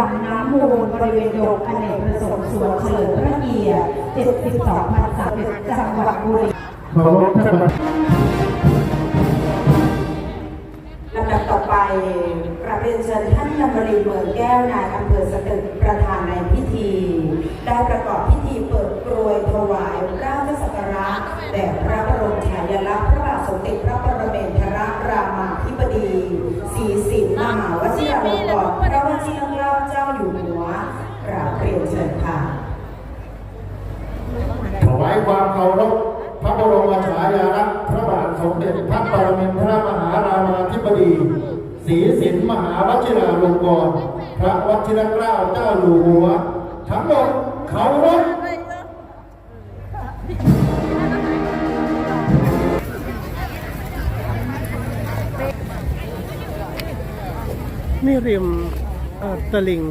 ลำน้ำมูลบริเวณโดมอเนกประสงค์สวนเฉลิมพระเกียรติ 72พรรษาจังหวัดบุรีเคารพท่านลำดับต่อไปกราบเรียนเชิญท่านนำรินทร์เมืองแก้วนายอำเภอสตึกประธานในพิธี ได้ประกอบพิธีเปิดกรวยถวายราชสักการะแด่พระบรมฉายาลักษณ์พระบาทสมเด็จพระปรเมนทรรามาธิบดีศรีสินมหาวชิราลงกรณ์พระวชิรเกล้าเจ้าอยู่หัวกราบเรียนเชิญค่ะ ถวายความ เคารพพระบรมฉายาลักษณ์พระบาทสมเด็จพระปรมินทรมหารามาธิบดีศรีสินมหาวชิราลงกรณ์พระวชิรเกล้าเจ้าอยู่หัว ทั้งหมดเคารพนี่ริมตลิ่ง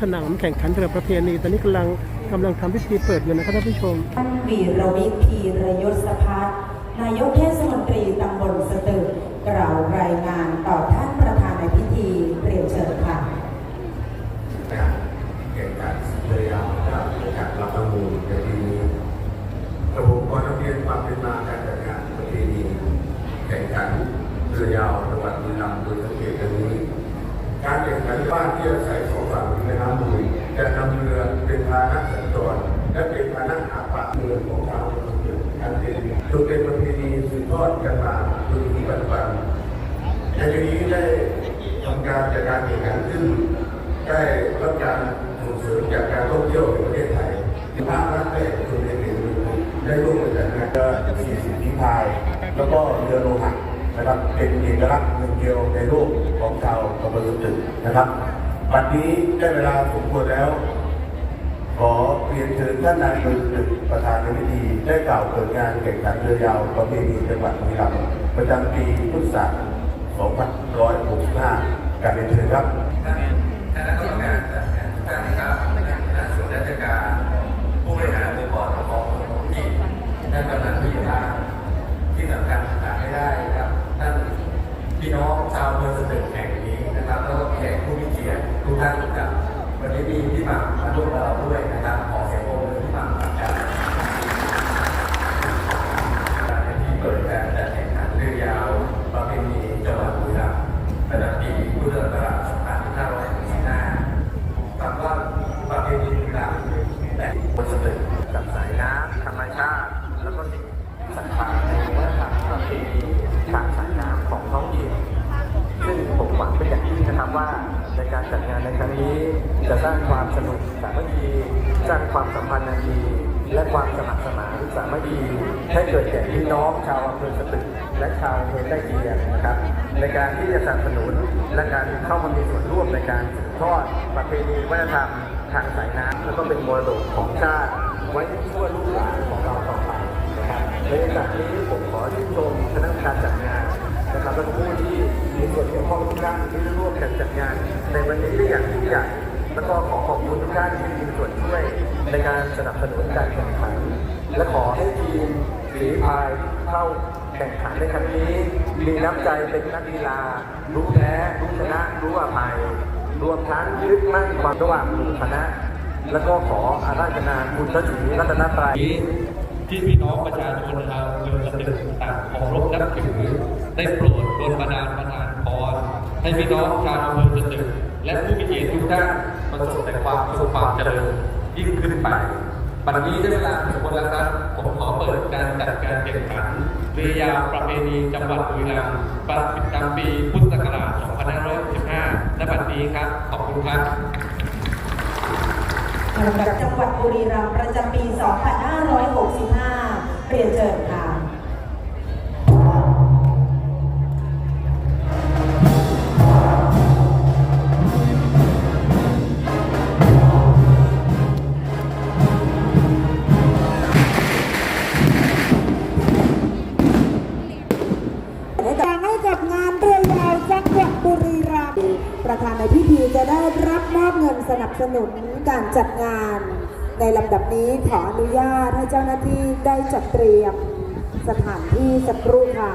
สนามแข่งขันเรือประเพณีตอนนี้กำลัง กำลังทำพิธีเปิดอยู่นะครับท่านผู้ชมท่านวีรวิทย์พีรยศพัฒน์นายกเทศมนตรีตำบลสตึกกล่าวรายงานต่อท่านประธานในพิธีเรียนเชิญค่ะการแข่งขันเรือยาวนะครับแข่งขันลำน้ำมูลในปีนี้ระบบขอนักเรียนความเป็นมาการจัดงานประเพณีแข่งขันเรือยาวจังหวัดบุรีรัมย์โดยสังเกตดังนี้ การแข่งขันบ้านที่อาศัยสองฝั่งแม่น้ำมูลจะนำเรือ เป็นจนเป็นประเพณีสืบทอดกันมาจนถึงปัจจุบันในปีนี้ได้ทำการจัดการแข่งขันขึ้น ได้รับการส่งเสริมจากการท่องเที่ยวในประเทศไทยภาครัฐและเอกชนในเขตได้ร่วมกันจัดงานเรือ40ฝีพาย แล้วก็เรือโลหะนะครับเป็นเอกลักษณ์หนึ่งเดียวในโลกของชาวอำเภอสตึกนะครับวันนี้ได้เวลาสมควรแล้ว ขอเรียนเชิญท่านนายกดึกประธานในพิธีได้กล่าวเปิดงานแข่งขันเรือยาวประเพณีจังหวัดบุรีรัมย์ประจำปีพุทธศักราช 2565การเรียนเชิญครับ ท่านคณะกรรมการจัดงานทุกท่านครับท่านส่วนราชการ ผู้บริหารองค์กรปกครองท้องถิ่นท่านกำนันผู้ใหญ่บ้านที่สำคัญขาดไม่ได้ครับท่านพี่น้องชาวเมืองสตึกแห่งนี้นะครับแล้วก็แขกผู้มีเกียรติทุกท่านครับวันนี้มีพี่หม่ำมาร่วมกับเราด้วยนะครับขอเสียงปรบมือพี่หม่ำครับที่เปิดการจัดแข่งขันเรือยาวประเพณีจังหวัดบุรีรัมย์ประจำปีพุทธศักราช2565 คำว่าประเพณีต่างๆแต่บนสตึกกับสายน้ำธรรมชาติ แล้วก็สิ่งศรัทธาในวัฒนธรรมประเพณีทางสายน้ำของท้องถิ่นซึ่งผมหวังเป็นอย่างยิ่งนะครับว่าในการจัดงานในครั้งนี้ จะสร้างความสนุกสามัคคีสร้างความสัมพันธ์อันดีและความสมัครสมานสามัค คีให้เกิดแก่พี่น้องชาวอำเภอสตึกและชาวอำเภอใกล้เคียงนะครับ ในการที่จะสนับสนุนและการเข้ามามีส่วนร่วมในการสืบทอดประเพณีวัฒนธรรมทางสายน้ำแล้วก็เป็นมรดกของชาติ ไว้ให้ชั่วลูกหลานของเราต่อไปนะครับในโอกาสนี้ผมขอชื่นชมคณะกรรมการจัดงานนะครับและผู้ที่มีส่วนเกี่ยวข้องทุกด้านที่ร่วมกันจัดงาน ในวันนี้ได้อย่างยิ่งใหญ่แล้วก็ขอขอบคุณทุกท่านที่มีส่วนช่วยในการสนับสนุนการแข่งขันและขอให้ทีม ฝีพายเข้าแข่งขันในครั้งนี้ มีน้ำใจเป็นนักกีฬา รู้แพ้รู้ชนะรู้อภัยรวมทั้งยึดมั่นความระหว่างหมู่คณะ แล้วก็ขออาราธนาคุณพระศรีรัตนตรัยที่พี่น้องประชาชนชาวเมืองสตึกต่างเคารพนับถือ ได้โปรดโดนบันดาลประทานพรให้พี่น้องชาวเมืองสตึกและผู้มีเกียรติทุกท่านประสบแต่ความสุขความเจริญยิ่งขึ้นไป บัดนี้ได้เวลาสมควรแล้วครับ ผมขอเปิดการจัดการแข่งขันเรือยาวประเพณีจังหวัดบุรีรัมย์ประจำปีพุทธศักราช 2565ณบัดนี้ครับ ขอบคุณครับลำดับจังหวัดบุรีรัมย์ประจำปี 2565 เรียนเชิญค่ะ สนับสนุนการจัดงาน ในลำดับนี้ขออนุญาตให้เจ้าหน้าที่ได้จัดเตรียมสถานที่สักครู่ค่ะ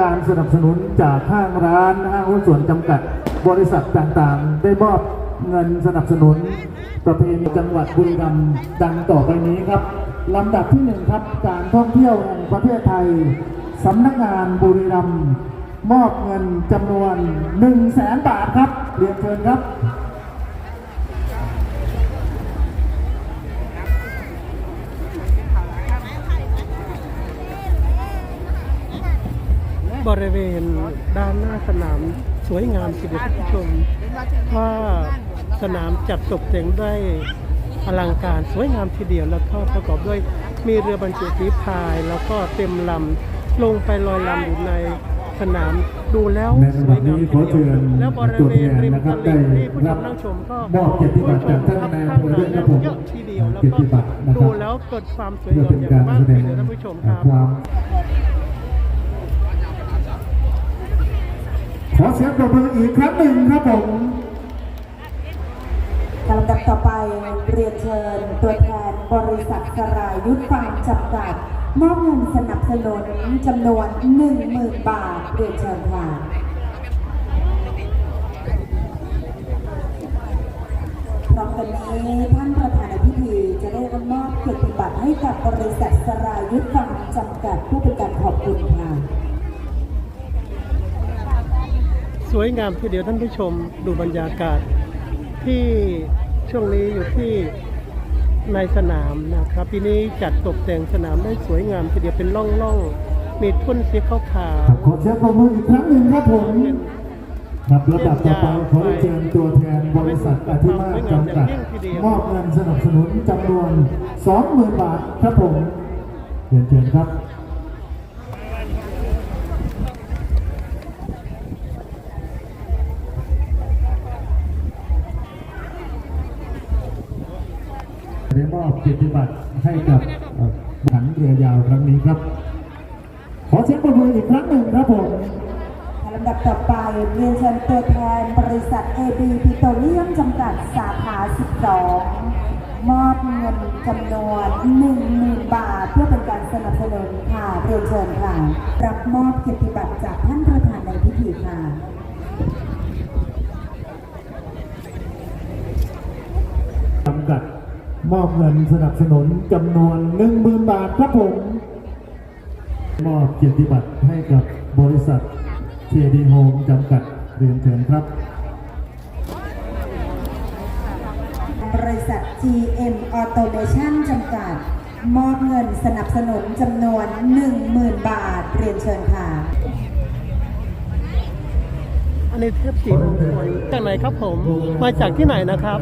การสนับสนุนจากห้างร้านห้างหุ้นส่วนจำกัด บริษัทต่างๆ ได้มอบเงินสนับสนุน ประเพณีจังหวัดบุรีรัมย์ดังต่อไปนี้ครับลำดับที่หนึ่งครับการท่องเที่ยวแห่งประเทศไทยสำนักงานบุรีรัมย์มอบเงินจำนวน 1 0 0 0 0แสนบาทครับ เรียนเชิญครับ บริเวณด้านหน้าสนามสวยงามทีเดียวท่านผู้ชมว่าสนามจัดตกแต่งได้อลังการสวยงามทีเดียวแล้วก็ประกอบด้วยมีเรือบรรจุฝีพาย แล้วก็เต็มลำลงไปลอยลำอยู่ในสนามดูแล้วในสลำวดัยบงานี้มขอทีเชิเดียวญแล้วบริตัวเวแทณนริมนะคตรับได้ลิ่งที่ผู้ชรัมบนั่งชมก็มอบเกียรติบัตรจากท่านนายอำเภอด้วยครับผมเยอะทีเดียวแล้วเกียรก็ติบัตรนะครับดูแล้วเกิดความสวยเพื่องามเป็นอย่างการมากแสดทีงเดียวท่านผู้ชมครับ ขอเสียงปรบมืออีกครั้งหนึ่งครับผมลำดับต่อไปเรียนเชิญตัวแทนบริษัทสรายุทธฟาร์มจำกัดมอบเงินสนับสนุนจำนวน10,000 บาทเรียนเชิญค่ะพร้อมกันนี้ท่านประธานพิธีจะได้รับมอบเกียรติบัตรให้กับบริษัทสรายุทธฟาร์มจำกัดผู้เป็นการขอบคุณค่ะ สวยงามทีเดียวท่านผู้ชมดูบรรยากาศ ที่ช่วงนี้อยู่ที่ในสนามนะครับปีนี้จัดตกแต่งสนามได้สวยงามทีเดียวเป็นล่องๆมีทุ่นสีขาวครับขอเสียงปรบมืออีกครั้งหนึ่งครับผมครับลำดับต่อไปขอเชิญตัวแทนบริษัทอธิมาจำกัดมอบเงินสนับสนุนจำนวน 20,000 บาทครับผมเรียนเชิญครับ ได้มอบ เกียรติบัตรให้กับขันเรือยาวครั้งนี้ครับ ขอเสียงปรบมืออีกครั้งหนึ่งครับผมลำดับต่อไปเรียนเชิญตัวแทนบริษัท AB ปิโตรเลียมจำกัดสาขา 12 มอบเงินจำนวน 10,000 บาท เพื่อเป็นการสนับสนุนค่ะเรียนเชิญค่ะ รับมอบเกียรติบัตรจากท่านประธานในพิธีค่ะ จำกัด มอบเงินสนับสนุนจำนวน10,000บาทครับผม มอบเกียรติบัตรให้กับบริษัทเทดีโฮมจำกัดเรียนเชิญครับ บริษัท GM Automation จำกัด มอบเงินสนับสนุนจำนวน 10,000 บาท เรียนเชิญค่ะ อันนี้เทพสีมงคลจากไหนครับผม มาจากที่ไหนนะครับ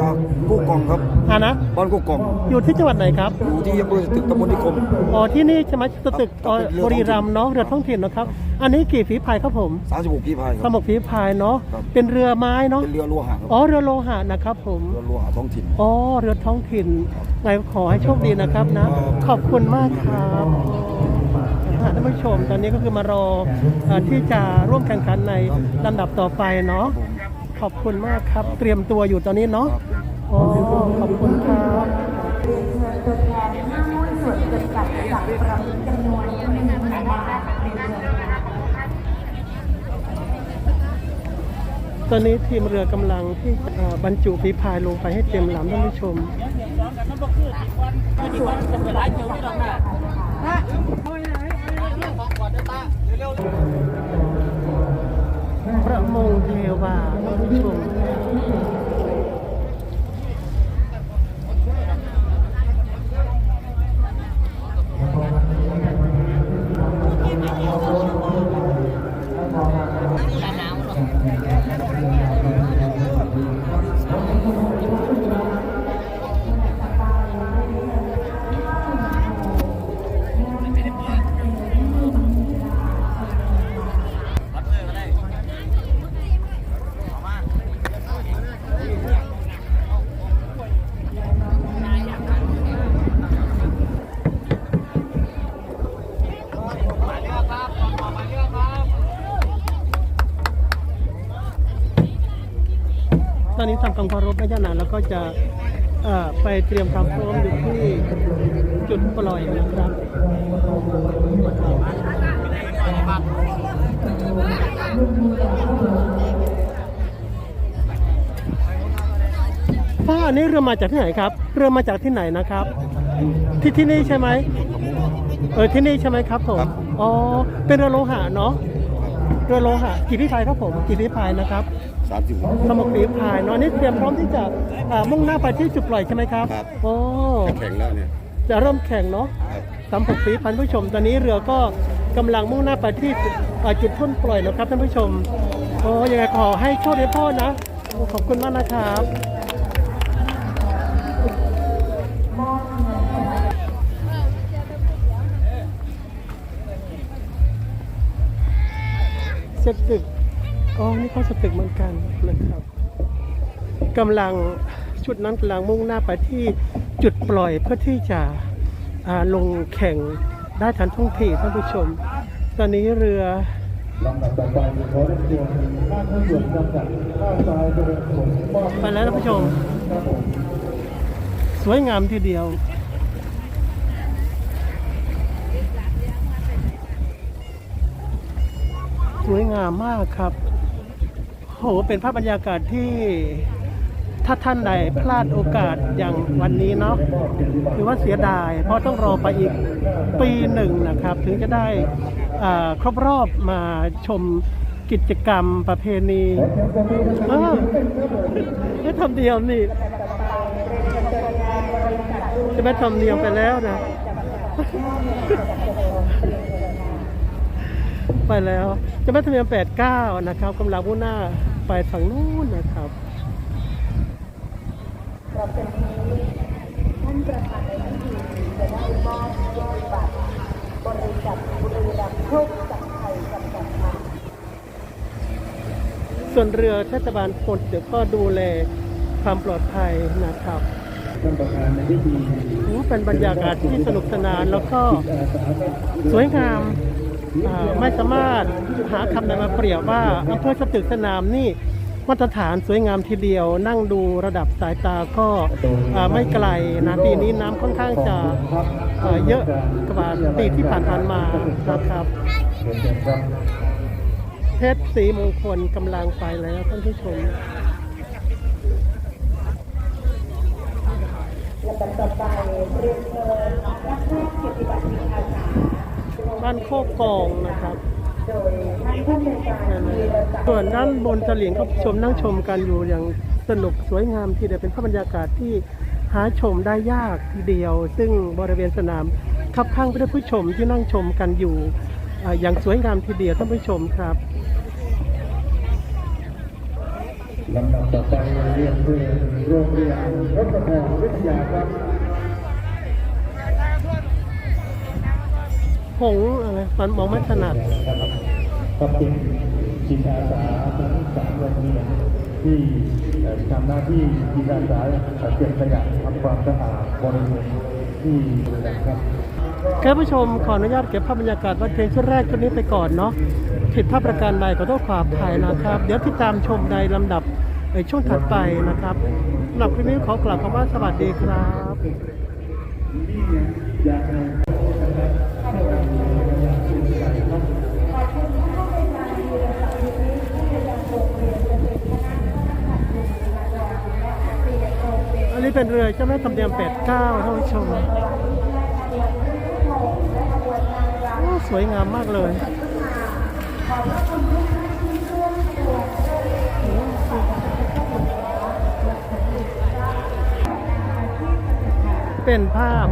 จากกู้กองครับอ่านะบ้านกู้กอง อยู่ที่จังหวัดไหนครับ อยู่ที่อำเภอตึกตำบลนิคม อ๋อที่นี่ใช่ไหมตึกเอ่อครับเป็นเรือท้องถิ่นบุรีรัมย์เนาะเรือท้องถิ่นนะครับ อันนี้กี่ฝีพายครับผม36พี่พายคสรับ มกฝีพายเนาะ ครับ เป็นเรือไม้เนาะ เป็นเรือโลหะครับอ๋อเรือโลหะนะครับผม เรือโลหะท้องถิ่น อ๋อเรือท้องถิ่นไงขอให้โชคดีนะครับนะ ขอบคุณมากครับ อ่าท่านผู้ชม ตอนนี้ก็คือมารออ่อที่จะร่วมแข่งขันในลำดับต่อไปเนาะขอบคุณมากครับ เตรียมตัวอยู่ตอนนี้เนาะโอ๋อขอบคุณครับเรียนเชิญตัวแทนห้างหุ้นส่วนจำกัดสักประมุขจำนวนหนึ่งหมื่นบาทตอนนี้ทีมเรือกำลังที่เอ่อบรรจุฝีพายลงไปให้เต็มลำท่านผู้ชม ส่วนจำกัดจากประมง พระมงเทวาคุณผู้ชม อนนี้ทำกองเคารพไม่ยานานแล้วก็จะเอ่อไปเตรียมความพร้อมอยู่ที่จุดปล่อยนะครับพ่ออันนี้เรือมาจากที่ไหนครับ เรือมาจากที่ไหนนะครับ ที่ที่นี่ใช่ไหมเออที่นี่ใช่ไหมครับผมครับอ๋อเป็นเรือโลหะเนาะเรือโลหะกี่พิพายครับผมกี่พิพายนะครับ สามสิบสมุกปีพายเนาะอันนี่เตรียมพร้อมที่จะอ่ามุ่งหน้าไปที่จุดปล่อยใช่ไหมครับครับ โอ้แข่งแล้วเนี่ยจะเริ่มแข่งเนาะ ครับ สามหกปีพันผู้ชม ตอนนี้เรือก็กำลังมุ่งหน้าไปที่อ่าจุดทุ่นปล่อยนะครับท่านผู้ชม โอ้ยังไงขอให้โชคดีพ่อนะโอ้ขอบคุณมากนะครับสตึก อ๋อนี่เขาสตึกเหมือนกันนะครับกำลังชุดนั้นกำลังมุ่งหน้าไปที่จุดปล่อยเพื่อที่จะลงแข่งได้ทันท่วงทีท่านผู้ชม ตอนนี้เรือไปแล้วท่านผู้ชม สวยงามทีเดียวสวยงามมากครับ โหเป็นภาพบรรยากาศที่ถ้าท่านใดพลาดโอกาสอย่างวันนี้เนาะถือว่าเสียดาย เพราะต้องรอไปอีกปีหนึ่งนะครับ ถึงจะได้อ่าครบรอบมาชมกิจกรรมประเพณีอ้าวไม่ทำเดียวนี่จะไม่ทำเนียมไปแล้วนะ ไปแล้วจะไม่ทำเนียมแปดเก้านะครับกำลังมุ่งหน้าไปทางนู้นนะครับส่วนเรือเทศบาลพลเดี๋ยวก็ดูแลความปลอดภัยนะครับท่านประธานในพิธีถือว่าเป็นบรรยากาศที่สนุกสนานแล้วก็สวยงามอ่า ไม่สามารถหาคำใดมาเปรียบว่าอำเภอสตึกสนามนี่มาตรฐานสวยงามทีเดียว นั่งดูระดับสายตาก็ไม่ไกลนะปีนี้น้ำค่อนข้างจะเยอะกว่าปีที่ผ่านๆมานะครับเรียนเชิญครับเพชรสีมงคลกำลังไปแล้วท่านผู้ชมบ้า นโคกกองนะครับส่วนด้านบนตลิ่งก็ชมนั่งชมกันอยู่อย่างสนุกสวยงามทีเดียวเป็นภาพบรรยากาศที่หาชมได้ยากทีเดียว ซึ่งบริเวณสนามคับข้างไปด้วยผู้ชมที่นั่งชมกันอยู่อ่าอย่างสวยงามทีเดียวท่านผู้ชมครับลำดับต่อไปเรียนเรียนโรงเรียนรัตพรวิทยาครับ หงอะไรมันมองไม่ถนัดขอบคุณจิตอาสาทั้งสามโรงเรียนที่ทำหน้าที่จิตอาสาเก็บขยะทำความสะอาดบริเวณที่บริเวณครับครับผู้ชมขออนุญาตเก็บภาพบรรยากาศวัดเพลงชุดแรกชุดนี้ไปก่อนเนาะผิดภาพประการใดขอโทษความถ่ายนะครับ เดี๋ยวติดตามชมในลำดับในช่วงถัดไปนะครับสำหรับคลิปนี้ขอกล่าวคำว่าสวัสดีครับ นี้เป็นเรือเจ้าแม่ตำเนียมแปดเก้าท่านผู้ชมสวยงามมากเลยเป็นภาพ